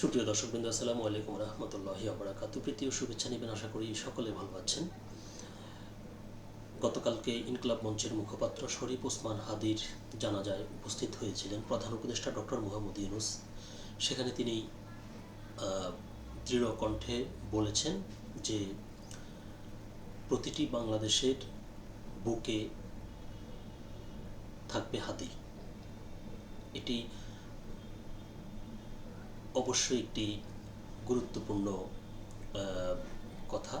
সুপ্রিয় দর্শকবৃন্দ, আসসালামু আলাইকুম রহমতুল্লাহি আবরাকাতু প্রীতি ও শুভেচ্ছা নেবেন আশা করি সকলে ভালো আছেন। গতকালকে ইনকলাব মঞ্চের মুখপাত্র শরীফ ওসমান হাদির জানাজায় উপস্থিত হয়েছিলেন প্রধান উপদেষ্টা ডক্টর মোহাম্মদ ইউনুস। সেখানে তিনি দৃঢ় কণ্ঠে বলেছেন যে প্রতিটি বাংলাদেশের বুকে থাকবে হাদি এটি অবশ্যই একটি গুরুত্বপূর্ণ কথা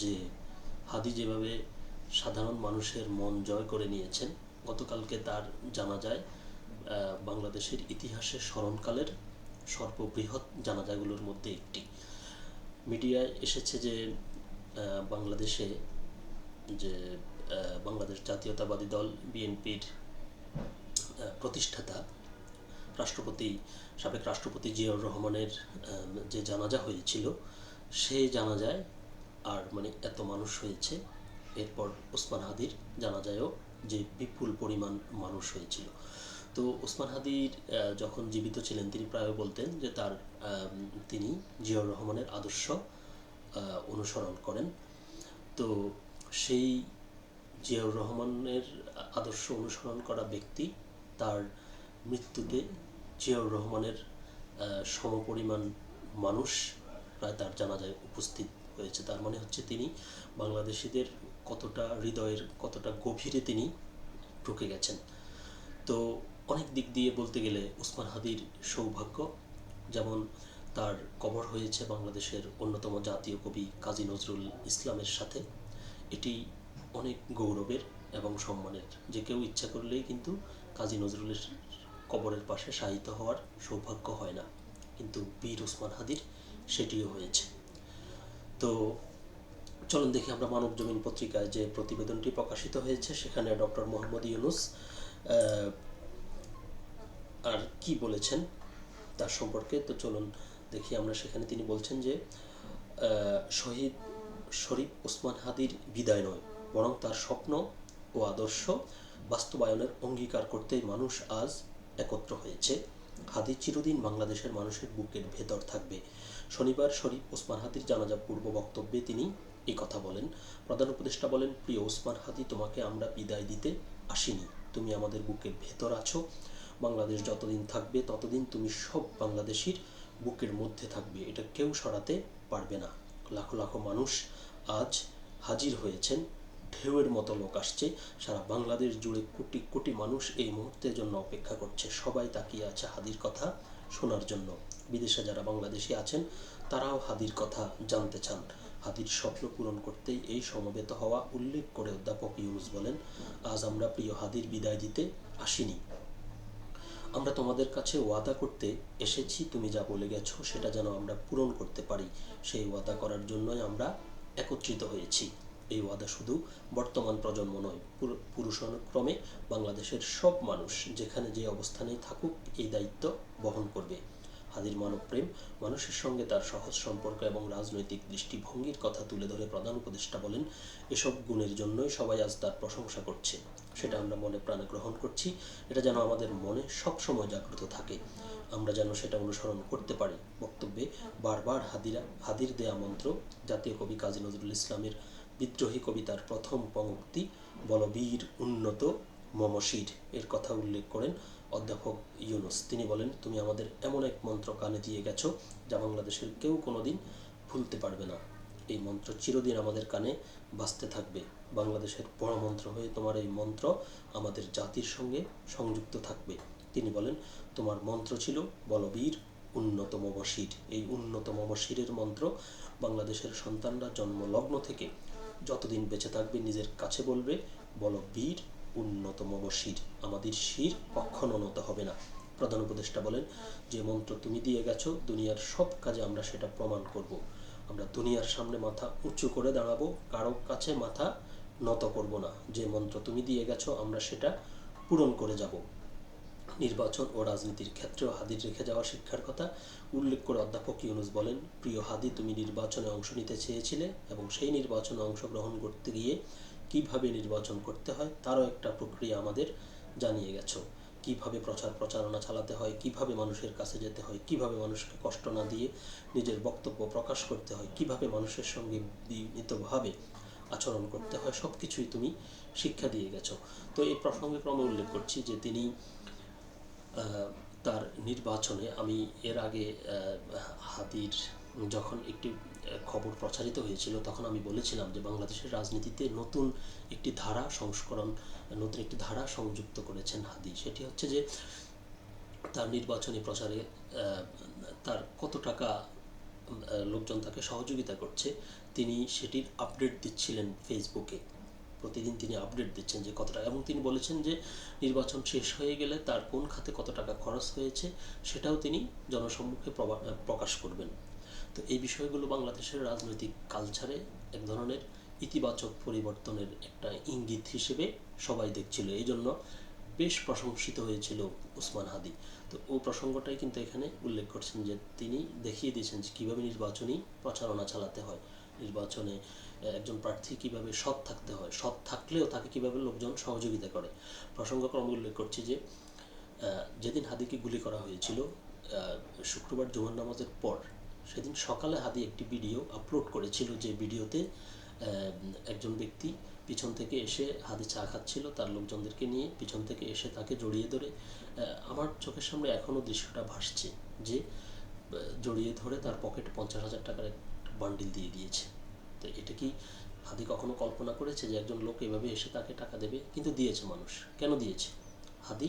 যে হাদি যেভাবে সাধারণ মানুষের মন জয় করে নিয়েছেন, গতকালকে তার জানা যায় বাংলাদেশের ইতিহাসে স্মরণকালের সর্ববৃহৎ জানাজাগুলোর মধ্যে একটি। মিডিয়ায় এসেছে যে বাংলাদেশে যে বাংলাদেশ জাতীয়তাবাদী দল, বিএনপির প্রতিষ্ঠাতা রাষ্ট্রপতি, সাবেক রাষ্ট্রপতি জিয়াউর রহমানের যে জানাজা হয়েছিল, সেই জানাজায় আর মানে এত মানুষ হয়েছে। এরপর ওসমান হাদির জানাজায়ও যে বিপুল পরিমাণ মানুষ হয়েছিল। তো ওসমান হাদির যখন জীবিত ছিলেন, তিনি প্রায় বলতেন যে তার তিনি জিয়াউর রহমানের আদর্শ অনুসরণ করেন। তো সেই জিয়াউর রহমানের আদর্শ অনুসরণ করা ব্যক্তি তার মৃত্যুতে জিয়াউর রহমানের সমপরিমাণ মানুষ প্রায় তার জানাজায় উপস্থিত হয়েছে। তার মানে হচ্ছে তিনি বাংলাদেশিদের কতটা হৃদয়ের, কতটা গভীরে তিনি ঢুকে গেছেন। তো অনেক দিক দিয়ে বলতে গেলে উসমান হাদির সৌভাগ্য, যেমন তার কবর হয়েছে বাংলাদেশের অন্যতম জাতীয় কবি কাজী নজরুল ইসলামের সাথে। এটি অনেক গৌরবের এবং সম্মানের। যে কেউ ইচ্ছা করলেই কিন্তু কাজী নজরুলের কবরের পাশে শায়িত হওয়ার সৌভাগ্য হয় না। কিন্তু বীর উসমান হাদির সেটিও হয়েছে। তো চলুন দেখি আমরা মানব জমিন পত্রিকায় যে প্রতিবেদনটি প্রকাশিত হয়েছে, সেখানে ডক্টর মোহাম্মদ ইউনুস আর কি বলেছেন তার সম্পর্কে? তো চলুন দেখি আমরা সেখানে তিনি বলছেন যে শহীদ শরীফ ওসমান হাদির বিদায় নয়, বরং তার স্বপ্ন ও আদর্শ বাস্তবায়নের অঙ্গীকার করতেই মানুষ আজ একত্র হয়েছে। হাদি চিরদিন বাংলাদেশের মানুষের বুকের ভেতর থাকবে। শনিবার শরীফ ওসমান হাদির জানাজা পূর্ব বক্তব্যে তিনি এই কথা বলেন। প্রধান উপদেষ্টা বলেন, প্রিয় ওসমান হাদি, তোমাকে আমরা বিদায় দিতে আসিনি। তুমি আমাদের বুকের ভেতর আছো। বাংলাদেশ যতদিন থাকবে, ততদিন তুমি সব বাংলাদেশির বুকের মধ্যে থাকবে। এটা কেউ সরাতে পারবে না। লাখো লাখো মানুষ আজ হাজির হয়েছেন ঢেউয়ের মতো লোক আসছে। সারা বাংলাদেশ জুড়ে কোটি কোটি মানুষ এই মুহূর্তের জন্য অপেক্ষা করছে। সবাই তাকিয়ে আছে হাদির কথা শোনার জন্য। বিদেশে যারা বাংলাদেশি আছেন, তারাও হাদির কথা জানতে চান। হাদির স্বপ্ন পূরণ করতেই এই সমবেত হওয়া উল্লেখ করে অধ্যাপক ইউনুস বলেন, আজ আমরা প্রিয় হাদির বিদায় দিতে আসিনি। আমরা তোমাদের কাছে ওয়াদা করতে এসেছি। তুমি যা বলে গেছো, সেটা যেন আমরা পূরণ করতে পারি। সেই ওয়াদা করার জন্যই আমরা একত্রিত হয়েছি। এই ওয়াদা শুধু বর্তমান প্রজন্ম নয় পুরুষানুক্রমে বাংলাদেশের সব মানুষ যেখানে যে অবস্থানেই থাকুক এই দায়িত্ব বহন করবে। হাদির মানবপ্রেম মানুষের সঙ্গে তার সহজ সম্পর্ক এবং রাজনৈতিক দৃষ্টিভঙ্গির কথা তুলে ধরে প্রধান উপদেষ্টা বলেন, এসব গুণের জন্যই সবাই আজ তার প্রশংসা করছে। সেটা আমরা মনে প্রাণে গ্রহণ করছি, এটা যেন আমাদের মনে সবসময় জাগ্রত থাকে। আমরা যেন সেটা অনুসরণ করতে পারি। বক্তব্যে বারবার হাদিরা হাদির দেয়া মন্ত্র জাতীয় কবি কাজী নজরুল ইসলামের বিদ্রোহী কবিতার প্রথম পঙ্ক্তি বলবীর উন্নত মমশির এর কথা উল্লেখ করেন অধ্যাপক ইউনুস। তিনি বলেন, তুমি আমাদের এমন এক মন্ত্র কানে দিয়ে গেছো যা বাংলাদেশের কেউ কোনোদিন ভুলতে পারবে না। এই মন্ত্র চিরদিন আমাদের কানে বাজতে থাকবে। বাংলাদেশের বড় মন্ত্র হয়ে তোমার এই মন্ত্র আমাদের জাতির সঙ্গে সংযুক্ত থাকবে। তিনি বলেন, তোমার মন্ত্র ছিল বলবীর উন্নতম মশির এই উন্নতম মশিরের মন্ত্র বাংলাদেশের সন্তানরা জন্মলগ্ন থেকে যতদিন বেঁচে থাকবে, নিজের কাছে বলবে, বলো, বীর, উন্নতম শির আমাদের শির কখনো নত হবে না। প্রধান উপদেষ্টা বলেন, যে মন্ত্র তুমি দিয়ে গেছো, দুনিয়ার সব কাজে আমরা সেটা প্রমাণ করব। আমরা দুনিয়ার সামনে মাথা উঁচু করে দাঁড়াবো, কারও কাছে মাথা নত করব না। যে মন্ত্র তুমি দিয়ে গেছো, আমরা সেটা পূরণ করে যাব। নির্বাচন ও রাজনীতির ক্ষেত্রেও হাদির রেখে যাওয়া শিক্ষার কথা উল্লেখ করে অধ্যাপক ইউনুস বলেন, প্রিয় হাদি, তুমি নির্বাচনে অংশ নিতে চেয়েছিলে এবং সেই নির্বাচনে অংশগ্রহণ করতে গিয়ে কীভাবে নির্বাচন করতে হয় তারও একটা প্রক্রিয়া আমাদের জানিয়ে গেছো। কীভাবে প্রচার প্রচারণা চালাতে হয়, কীভাবে মানুষের কাছে যেতে হয়, কীভাবে মানুষকে কষ্ট না দিয়ে নিজের বক্তব্য প্রকাশ করতে হয়, কীভাবে মানুষের সঙ্গে বিনীতভাবে আচরণ করতে হয় সব কিছুই তুমি শিক্ষা দিয়ে গেছো। তো এই প্রসঙ্গে ক্রমে উল্লেখ করছি যে তিনি তার নির্বাচনে আমি এর আগে হাদির যখন একটি খবর প্রচারিত হয়েছিল, তখন আমি বলেছিলাম যে বাংলাদেশের রাজনীতিতে নতুন একটি ধারা সংস্করণ, নতুন একটি ধারা সংযুক্ত করেছেন হাদি সেটি হচ্ছে যে, তার নির্বাচনী প্রচারে তার কত টাকা লোকজন তাকে সহযোগিতা করছে, তিনি সেটির আপডেট দিচ্ছিলেন ফেসবুকে প্রতিদিন তিনি আপডেট দিচ্ছেন যে কত টাকা, এবং তিনি বলেছেন যে নির্বাচন শেষ হয়ে গেলে তার কোন খাতে কত টাকা খরচ হয়েছে সেটাও তিনি জনসম্মুখে প্রকাশ করবেন। তো এই বিষয়গুলো বাংলাদেশের রাজনৈতিক কালচারে এক ধরনের ইতিবাচক পরিবর্তনের একটা ইঙ্গিত হিসেবে সবাই দেখছিল। এই জন্য বেশ প্রশংসিত হয়েছিল উসমান হাদি। তো ও প্রসঙ্গটাই কিন্তু এখানে উল্লেখ করছেন যে তিনি দেখিয়ে দিয়েছেন যে কীভাবে নির্বাচনী প্রচারণা চালাতে হয়। নির্বাচনে প্রার্থী কীভাবে সৎ থাকতে হয়, সৎ থাকলেও তাকে কীভাবে লোকজন সহযোগিতা করে। প্রসঙ্গক্রমে উল্লেখ করছি যে যেদিন হাদিকে গুলি করা হয়েছিল শুক্রবার জুমার নামাজের পর, সেদিন সকালে হাদি একটি ভিডিও আপলোড করেছিল যে ভিডিওতে একজন ব্যক্তি পিছন থেকে এসে হাদি চা খাচ্ছিল, তার লোকজনদেরকে নিয়ে পিছন থেকে এসে তাকে জড়িয়ে ধরে আমার চোখের সামনে এখনও দৃশ্যটা ভাসছে যে জড়িয়ে ধরে তার পকেটে পঞ্চাশ হাজার টাকার বান্ডিল দিয়ে দিয়েছে। তো এটা কি হাদি কখনো কল্পনা করেছে যে একজন লোক এভাবে এসে তাকে টাকা দেবে? কিন্তু দিয়েছে মানুষ। কেন দিয়েছে? হাদি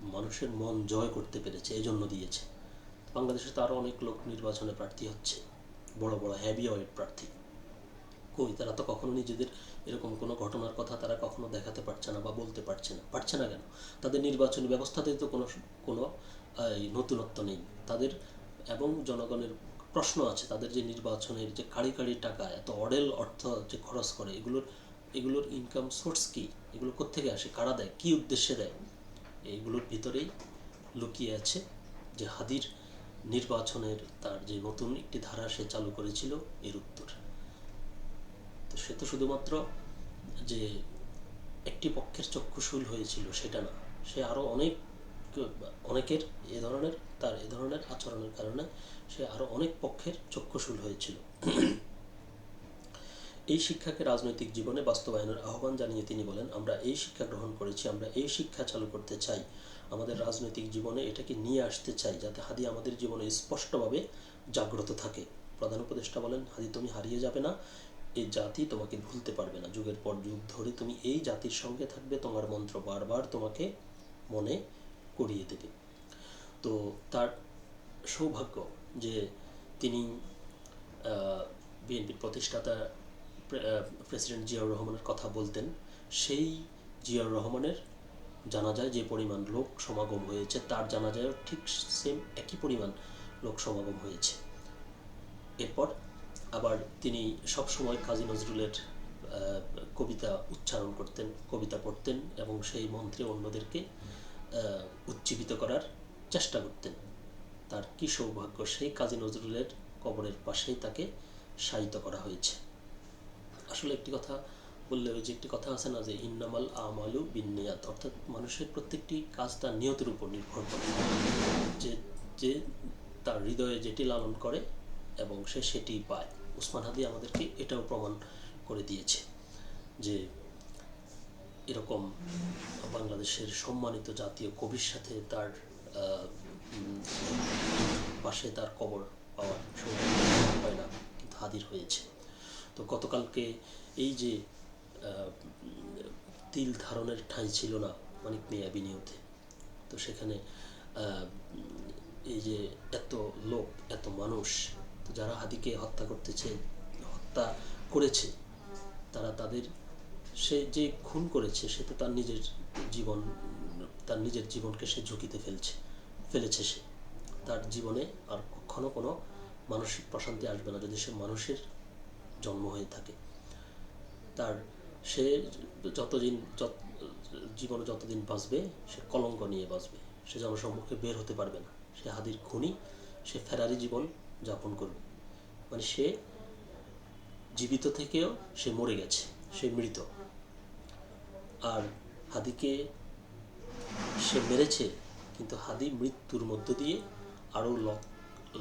মানুষের মন জয় করতে পেরেছে এই জন্য দিয়েছে। বাংলাদেশে তো আরও অনেক লোক নির্বাচনে প্রার্থী হচ্ছে। বড় বড় হ্যাভি ওয়েট প্রার্থী। কই, তারা তো কখনো নিজেদের এরকম কোনো ঘটনার কথা তারা কখনো দেখাতে পারছে না বা বলতে পারছে না। পারছে না কেন? তাদের নির্বাচনী ব্যবস্থাতে তো কোনো কোনো নতুনত্ব নেই। তাদের এবং জনগণের প্রশ্ন আছে, তাদের যে নির্বাচনের যে কাড়ি কাড়ি টাকা, এত অডেল অর্থ যে খরচ করে, এগুলোর এগুলোর ইনকাম সোর্স কি? এগুলো কোত্থেকে আসে? কারা দেয়? কী উদ্দেশ্যে দেয়? এইগুলোর ভিতরেই লুকিয়ে আছে যে হাদির নির্বাচনের তার যে নতুন একটি ধারা সে চালু করেছিল, এর উত্তর। তো সে তো শুধুমাত্র যে একটি পক্ষের চক্ষুশূল হয়েছিল, সেটা না। সে আরও অনেক অনেকের এ ধরনের, তার এ ধরনের আচরণের কারণে সে আরও অনেক পক্ষের চক্ষুশূল হয়েছিল। এই শিক্ষাকে রাজনৈতিক জীবনে বাস্তবায়নের আহ্বান জানিয়ে তিনি বলেন, আমরা এই শিক্ষা গ্রহণ করেছি, আমরা এই শিক্ষা চালু করতে চাই। আমাদের রাজনৈতিক জীবনে এটাকে নিয়ে আসতে চাই, যাতে হাদি আমাদের জীবনে স্পষ্টভাবে জাগ্রত থাকে। প্রধান উপদেষ্টা বলেন, হাদি, তুমি হারিয়ে যাবে না। এই জাতি তোমাকে ভুলতে পারবে না। যুগের পর যুগ ধরে তুমি এই জাতির সঙ্গে থাকবে। তোমার মন্ত্র বারবার তোমাকে মনে করিয়ে দেবে তো তার সৌভাগ্য যে তিনি বিএনপির প্রতিষ্ঠাতা প্রেসিডেন্ট জিয়াউর রহমানের কথা বলতেন। সেই জিয়াউর রহমানের জানাজায় যে পরিমাণ লোক সমাগম হয়েছে, তার জানাজায়ও ঠিক সেম একই পরিমাণ লোক সমাগম হয়েছে। এরপর আবার তিনি সব সময় কাজী নজরুলের কবিতা উচ্চারণ করতেন, কবিতা পড়তেন এবং সেই মন্ত্রে অন্যদেরকে উজ্জীবিত করার চেষ্টা করতেন। তার কি সৌভাগ্য, সেই কাজী নজরুলের কবরের পাশেই তাকে শায়িত করা হয়েছে। আসলে একটি কথা বললে ওই যে একটি কথা আছে না যে, ইন্নামাল আমালু বিনিয়াত অর্থাৎ মানুষের প্রত্যেকটি কাজ তার নিয়তের উপর নির্ভর করে। যে যে তার হৃদয়ে যেটি লালন করে এবং সে সেটি পায়। উসমান হাদি আমাদেরকে এটাও প্রমাণ করে দিয়েছে যে এরকম বাংলাদেশের সম্মানিত জাতীয় কবির সাথে তার পাশে তার কবর পাওয়ার হয় না, কিন্তু হাদির হয়েছে। তো গতকালকে এই যে তিল ধারণের ঠাঁই ছিল না মানিক মিয়া বিনিয়োগে, তো সেখানে এই যে এত লোক, এত মানুষ, তো যারা হাদিকে হত্যা করতেছে, হত্যা করেছে, তারা তাদের সে যে খুন করেছে, সে তো তার নিজের জীবন, তার নিজের জীবনকে সে ঝুঁকিতে ফেলছে, ফেলেছে সে। তার জীবনে আর কখনো কোনো মানসিক প্রশান্তি আসবে না যদি সে মানুষের জন্ম হয়ে থাকে। তার সে যতদিন, যত, জীবনে যতদিন বাঁচবে, সে কলঙ্ক নিয়ে বাঁচবে। সে জনসম্মুখে বের হতে পারবে না। সে হাদির খুনি, সে ফেরারি জীবন যাপন করবে। মানে সে জীবিত থেকেও সে মরে গেছে, সে মৃত। আর হাদিকে সে মেরেছে, কিন্তু হাদি মৃত্যুর মধ্য দিয়ে আরও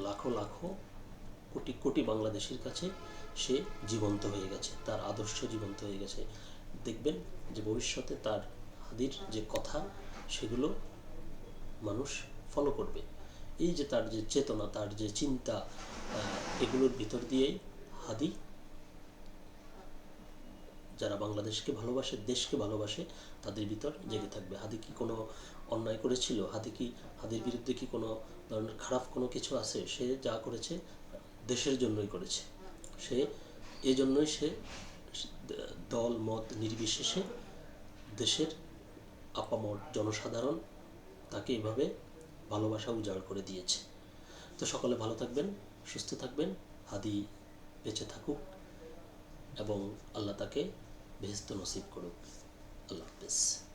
লাখো লাখো কোটি কোটি বাংলাদেশের কাছে সে জীবন্ত হয়ে গেছে, তার আদর্শ জীবন্ত হয়ে গেছে। দেখবেন যে ভবিষ্যতে তার হাদির যে কথা, সেগুলো মানুষ ফলো করবে। এই যে তার যে চেতনা, তার যে চিন্তা এগুলোর ভিতর দিয়েই হাদি যারা বাংলাদেশকে ভালোবাসে, দেশকে ভালোবাসে, তাদের ভিতর জেগে থাকবে। হাদি কি কোনো অন্যায় করেছিল? হাদি কি হাদির বিরুদ্ধে কি কোনো ধরনের খারাপ কোনো কিছু আছে? সে যা করেছে, দেশের জন্যই করেছে। সে এই জন্যই সে দল, মত নির্বিশেষে দেশের আপামর জনসাধারণ তাকে এভাবে ভালোবাসা উজাড় করে দিয়েছে। তো সকলে ভালো থাকবেন, সুস্থ থাকবেন হাদি বেঁচে থাকুক এবং আল্লাহ তাকে Besto no López.